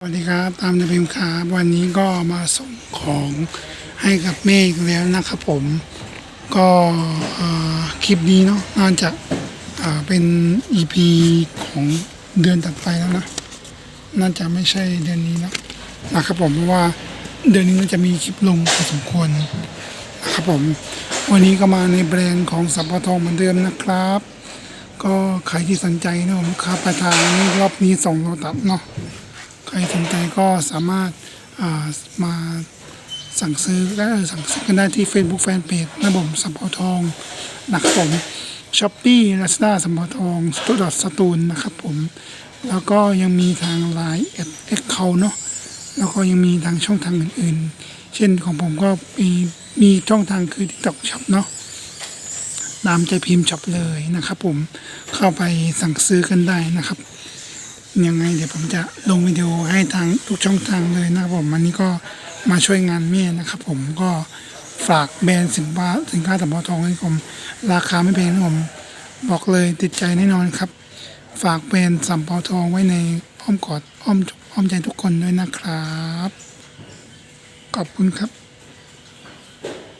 สวัสดีครับตามในพิมพ์ครับวันนี้ก็มาส่งของให้กับเมฆแล้วนะครับผม ก็คลิปนี้เนาะน่าจะเป็น EP ของเดือนถัดไปแล้วนะ น่าจะไม่ใช่เดือนนี้นะนะครับผมเพราะว่าเดือนนี้น่าจะมีคลิปลงพอสมควรนะครับผม วันนี้ก็มาในแบรนด์ของสัมปทองเหมือนเดิมนะครับ ก็ใครที่สนใจนะลูกค้าปลายทานรอบนี้ส่งโลตัสเนาะ ใครสนใจก็สามารถามาสั่งซื้อและสั่งซื้อกันได้ที่ Facebook Fanpage ระบบสัมปทองนะครับผมช้อปปี้ลาซาด้าสัมปทองสตูดอทสตูนนะครับผม แล้วก็ยังมีทางไลน์เอ็ดเอ็กเคาเนาะแล้วก็ยังมีทางช่องทางอื่นๆ เช่นของผมก็มีมีช่องทางคือ TikTok Shop เนาะตามใจพิมพ์ช็อปเลยนะครับผมเข้าไปสั่งซื้อกันได้นะครับ ยังไงเดี๋ยวผมจะลงวิดีโอให้ทางทุกช่องทางเลยนะครับผมอันนี้ก็มาช่วยงานเมียนะครับผมก็ฝากแบรนด์สินค้าสินค้าสัมปทองให้ผมราคาไม่แพงนะผมบอกเลยติดใจแน่นอนครับ ฝากแบรนด์สัมปทองไว้ในอ้อมกอดอ้อมอ้อมใจทุกคนด้วยนะครับ ขอบคุณครับ